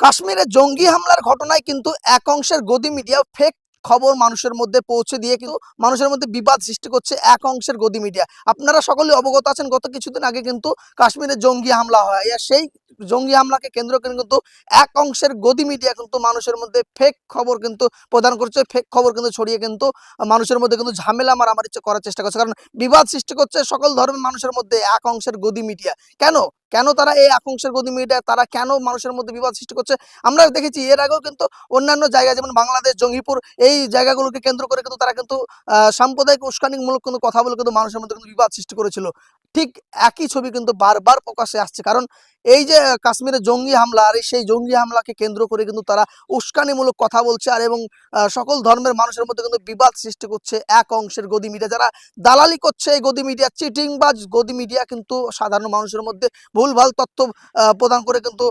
কাশ্মীরে জঙ্গি হামলার ঘটনায় কিন্তু এক অংশের গদি মিডিয়া ফেক খবর মানুষের মধ্যে পৌঁছে দিয়ে কিন্তু মানুষের মধ্যে বিবাদ সৃষ্টি করছে এক অংশের গদি মিডিয়া। আপনারা সকলে অবগত আছেন, গত কিছুদিন আগে কিন্তু কাশ্মীরে জঙ্গি হামলা হয়। সেই জঙ্গি হামলাকে কেন্দ্র করে কিন্তু এক অংশের গদি মিডিয়া কিন্তু মানুষের মধ্যে ফেক খবর কিন্তু প্রদান করছে। ফেক খবর কিন্তু ছড়িয়ে কিন্তু মানুষের মধ্যে কিন্তু ঝামেলা মারামারি করার চেষ্টা করছে। কারণ বিবাদ সৃষ্টি করছে সকল ধর্মের মানুষের মধ্যে এক অংশের গদি মিডিয়া। কেন? কেন তারা এই এক অংশের গদি মিডিয়া? তারা কেন মানুষের মধ্যে বিবাদ সৃষ্টি করছে? আমরা দেখেছি এর আগেও কিন্তু অন্যান্য জায়গায় যেমন বাংলাদেশ, জঙ্গিপুর এই জায়গাগুলোকে কেন্দ্র করে কিন্তু তারা কিন্তু সাম্প্রদায়িক উস্কানিমূলক কিন্তু কথা বলে কিন্তু মানুষের মধ্যে কিন্তু বিবাদ সৃষ্টি করেছিল। ঠিক একই ছবি কিন্তু বারবার প্রকাশে আসছে। কারণ এই যে কাশ্মীরে জঙ্গি হামলা আর সেই জঙ্গি হামলাকে কেন্দ্র করে কিন্তু তারা উস্কানিমূলক কথা বলছে আর এবং সকল ধর্মের মানুষের মধ্যে কিন্তু বিবাদ সৃষ্টি করছে এক অংশের গদি মিডিয়া। যারা দালালি করছে এই গদি মিডিয়া, চিটিংবাজ গদি মিডিয়া কিন্তু সাধারণ মানুষের মধ্যে ভুলভাল তথ্য প্রদান করে কিন্তু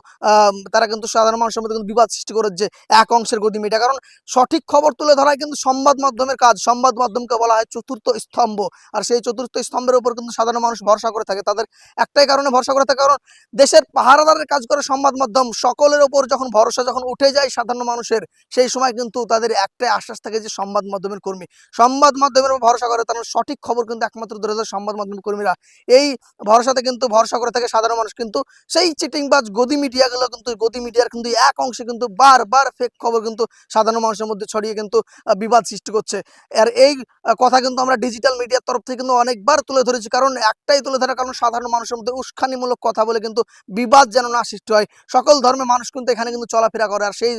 তারা কিন্তু সাধারণ মানুষের মধ্যে কিন্তু বিবাদ সৃষ্টি করেছে এক অংশের গদি মিডিয়া। কারণ সঠিক খবর তুলে ধরাই কিন্তু সংবাদ মাধ্যমের কাজ। সংবাদ মাধ্যমকে বলা হয় চতুর্থ স্তম্ভ। আর সেই চতুর্থ স্তম্ভের উপর কিন্তু সাধারণ মানুষ ভরসা করে থাকে, তাদের একটাই কারণে ভরসা করে থাকে। কারণ দেশের পাহারাদারের কাজ করে সংবাদ মাধ্যম সকলের ওপর যখন ভরসা যখন উঠে যায় সাধারণ মানুষের, সেই সময় কিন্তু তাদের একটাই আশ্বাস থাকে যে সংবাদ মাধ্যমের কর্মী। সংবাদ মাধ্যমের উপর ভরসা করে তারা সঠিক খবর কিন্তু একমাত্র ধরে যায় সংবাদ মাধ্যমের কর্মীরা। এই ভরসাতে কিন্তু ভরসা করে থাকে সাধারণ মানুষ কিন্তু, সেই চিটিংবাজ গদি মিডিয়াগুলো কিন্তু, গদি মিডিয়ার কিন্তু এক অংশে কিন্তু বারবার ফেক খবর কিন্তু সাধারণ মানুষের মধ্যে ছড়িয়ে কিন্তু বিবাদ সৃষ্টি করছে। আর এই কথা কিন্তু আমরা ডিজিটাল মিডিয়ার তরফ থেকে কিন্তু অনেকবার তুলে ধরেছি। কারণ একটাই তুলে ধরার কারণ সাধারণ মানুষের মধ্যে উস্কানিমূলক কথা বলে কিন্তু বিবাদ যেন না সৃষ্টি হয়। সকল ধর্মের মানুষ কিন্তু এখানে কিন্তু চলাফেরা করে আর সেই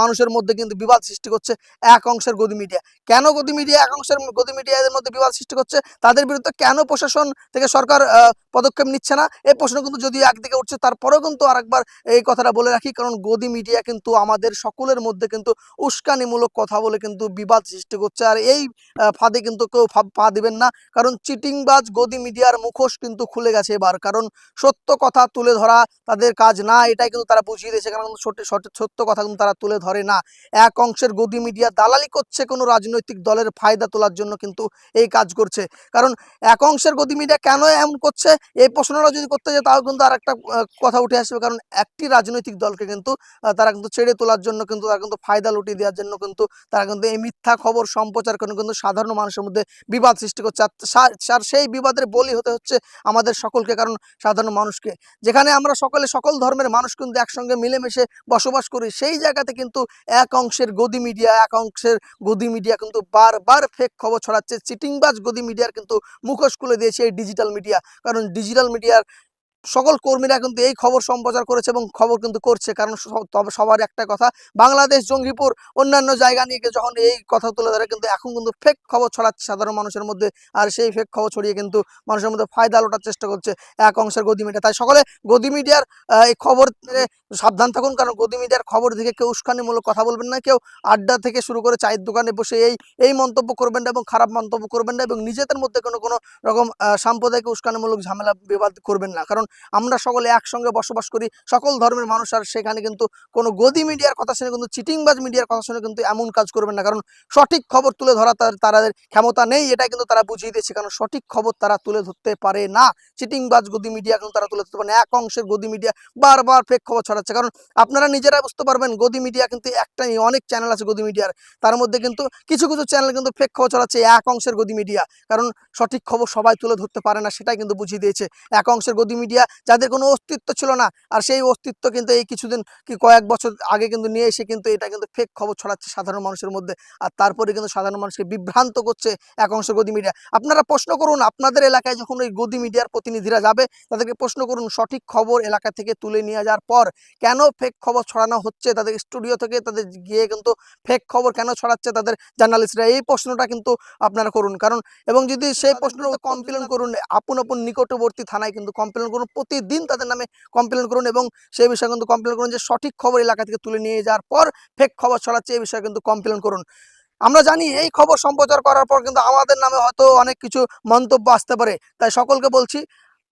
মানুষের মধ্যে কিন্তু বিবাদ সৃষ্টি করছে এক অংশের গদি মিডিয়া। কেন গদি মিডিয়া এক অংশের গদি মিডিয়া এদের মধ্যে বিবাদ সৃষ্টি করছে? তাদের বিরুদ্ধে কেন প্রশাসন থেকে সরকার পদক্ষেপ নিচ্ছে না? এই প্রশ্ন কিন্তু যদি একদিকে উঠছে, তারপরেও কিন্তু আরেকবার এই কথাটা বলে রাখি, কারণ গদি মিডিয়া কিন্তু আমাদের সকলের মধ্যে কিন্তু উস্কানিমূলক কথা বলে কিন্তু বিবাদ সৃষ্টি করছে। আর এই ফাঁদে কিন্তু কেউ পা দিবেন না। কারণ চিটিংবাজ গদি মিডিয়ার মুখোশ কিন্তু খুলে গেছে এবার। কারণ সত্য কথা তুলে ধরা তাদের কাজ না, এটাই কিন্তু তারা বুঝিয়ে দিয়েছে। কারণ সত্য কথা কিন্তু তারা তুলে ধরে না। এক অংশের গদি মিডিয়া দালালি করছে কোনো রাজনৈতিক দলের ফায়দা তোলার জন্য কিন্তু এই কাজ করছে। কারণ এক অংশের গদি মিডিয়া কেন এমন করছে? এই প্রশ্নটা যদি করতে যায়, তাও কিন্তু আর একটা কথা উঠে আসবে। কারণ একটি রাজনৈতিক দলকে কিন্তু তারা কিন্তু ছেড়ে তোলার জন্য কিন্তু, তারা কিন্তু ফায়দা লুটিয়ে দেওয়ার জন্য কিন্তু, তারা কিন্তু এই মিথ্যা খবর সম্প্রচার করে কিন্তু সাধারণ মানুষের মধ্যে বিবাদ সৃষ্টি করছে। আর সেই বিবাদের বলি হতে হচ্ছে আমাদের সকলকে, কারণ সাধারণ মানুষকে। যেখানে আমরা সকলে সকল ধর্মের মানুষ কিন্তু একসঙ্গে মিলেমিশে বসবাস করি, সেই জায়গাতে কিন্তু এক অংশের গদি মিডিয়া, এক অংশের গদি মিডিয়া কিন্তু বারবার ফেক খবর ছড়াচ্ছে। চিটিংবাজ গদি মিডিয়ার কিন্তু মুখোশ খুলে দিয়েছে এই ডিজিটাল মিডিয়া কারণ ডিজিটাল মিডিয়ার সকল কর্মীরা কিন্তু এই খবর সম্প্রচার করেছে এবং খবর কিন্তু করছে। কারণ তবে সবার একটা কথা, বাংলাদেশ, জঙ্গিপুর, অন্যান্য জায়গা নিয়ে যখন এই কথা তুলে ধরে কিন্তু এখন কিন্তু ফেক খবর ছড়াচ্ছে সাধারণ মানুষের মধ্যে। আর সেই ফেক খবর ছড়িয়ে কিন্তু মানুষের মধ্যে ফায়দা লোটার চেষ্টা করছে এক অংশের গদি মিডিয়া। তাই সকলে গদি মিডিয়ার এই খবর সাবধান থাকুন। কারণ গদি মিডিয়ার খবর থেকে কেউ উস্কানিমূলক কথা বলবেন না। কেউ আড্ডা থেকে শুরু করে চায়ের দোকানে বসে এই এই মন্তব্য করবেন না এবং খারাপ মন্তব্য করবেন না এবং নিজেদের মধ্যে কোনো কোনো রকম সাম্প্রদায়িক উস্কানিমূলক ঝামেলা বিবাদ করবেন না। কারণ আমরা সকলে একসঙ্গে বসবাস করি। সকল ধর্মের মানুষ আর সেখানে কিন্তু কোনো গদি মিডিয়ার কথা শুনে কিন্তু চিটিংবাজ মিডিয়ার কথা শুনে কিন্তু এমন কাজ করবেন না। কারণ সঠিক খবর তুলে ধরা তার তাদের ক্ষমতা নেই এটাই কিন্তু তারা বুঝিয়ে দিয়েছে। কারণ সঠিক খবর তারা তুলে ধরতে পারে না। চিটিংবাজ গদি মিডিয়া কিন্তু তারা তুলে ধরতে পারে এক অংশের গদি মিডিয়া বারবার ফেক খবর ছড়াচ্ছে। কারণ আপনারা নিজেরা বুঝতে পারবেন গদি মিডিয়া কিন্তু একটা নেই, অনেক চ্যানেল আছে গদি মিডিয়ার। তার মধ্যে কিন্তু কিছু কিছু চ্যানেল কিন্তু ফেক খবর ছড়াচ্ছে এক অংশের গদি মিডিয়া। কারণ সঠিক খবর সবাই তুলে ধরতে পারে না সেটাই কিন্তু বুঝিয়ে দিয়েছে। এক অংশের গদি মিডিয়া যাদের কোনো অস্তিত্ব ছিল না। আর সেই অস্তিত্ব কিন্তু এই কিছুদিন কি কয়েক বছর আগে কিন্তু নিয়ে এসে কিন্তু এটা কিন্তু ফেক খবর ছড়াচ্ছে সাধারণ মানুষের মধ্যে। আর তারপরে কিন্তু সাধারণ মানুষকে বিভ্রান্ত করছে এক অংশ গদি মিডিয়া আপনারা প্রশ্ন করুন আপনাদের এলাকায় যখন ওই গদি মিডিয়ার প্রতিনিধিরা যাবে তাদেরকে প্রশ্ন করুন সঠিক খবর এলাকা থেকে তুলে নিয়ে যাওয়ার পর কেন ফেক খবর ছড়ানো হচ্ছে? তাদের স্টুডিও থেকে তাদের গিয়ে কিন্তু ফেক খবর কেন ছড়াচ্ছে? তাদের জার্নালিস্টরা এই প্রশ্নটা কিন্তু আপনারা করুন। কারণ এবং যদি সেই প্রশ্নটা কমপ্লেন করুন আপন আপন নিকটবর্তী থানায় কিন্তু কমপ্লেন করুন। প্রতিদিন তাদের নামে কমপ্লেন করুন এবং সেই বিষয়ে কিন্তু কমপ্লেন করুন যে সঠিক খবর এলাকা থেকে তুলে নিয়ে যাওয়ার পর ফেক খবর ছড়াচ্ছে, এই বিষয়ে কিন্তু কমপ্লেন করুন। আমরা জানি এই খবর সম্প্রচার করার পর কিন্তু আমাদের নামে হয়তো অনেক কিছু মন্তব্য আসতে পারে। তাই সকলকে বলছি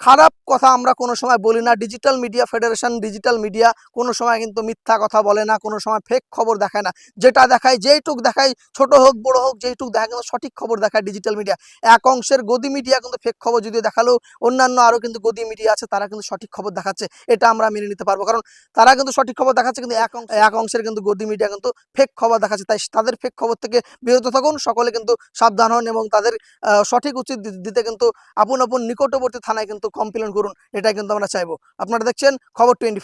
খারাপ কথা আমরা কোনো সময় বলি না। Digital media federation digital media কোনো সময় কিন্তু মিথ্যা কথা বলে না, কোনো সময় ফেক খবর দেখায় না। যেটা দেখায়, যেইটুক দেখায়, ছোট হোক, বড় হোক, যেইটুক দেখায় কিন্তু সঠিক খবর দেখায় ডিজিটাল মিডিয়া এক অংশের গদি মিডিয়া কিন্তু ফেক খবর যদিও দেখালেও অন্যান্য আরও কিন্তু গদি মিডিয়া আছে, তারা কিন্তু সঠিক খবর দেখাচ্ছে। এটা আমরা মেনে নিতে পারব। কারণ তারা কিন্তু সঠিক খবর দেখাচ্ছে কিন্তু এক অংশ এক অংশের কিন্তু গদি মিডিয়া কিন্তু ফেক খবর দেখাচ্ছে। তাই তাদের ফেক খবর থেকে বিরত থাকুন, সকলে কিন্তু সাবধান হন এবং তাদের সঠিক উচিত দিতে কিন্তু আপন আপন নিকটবর্তী থানায় কিন্তু কমপ্লেন করুন এটাই কিন্তু আমরা চাইব। আপনারা দেখছেন খবর টোয়েন্টি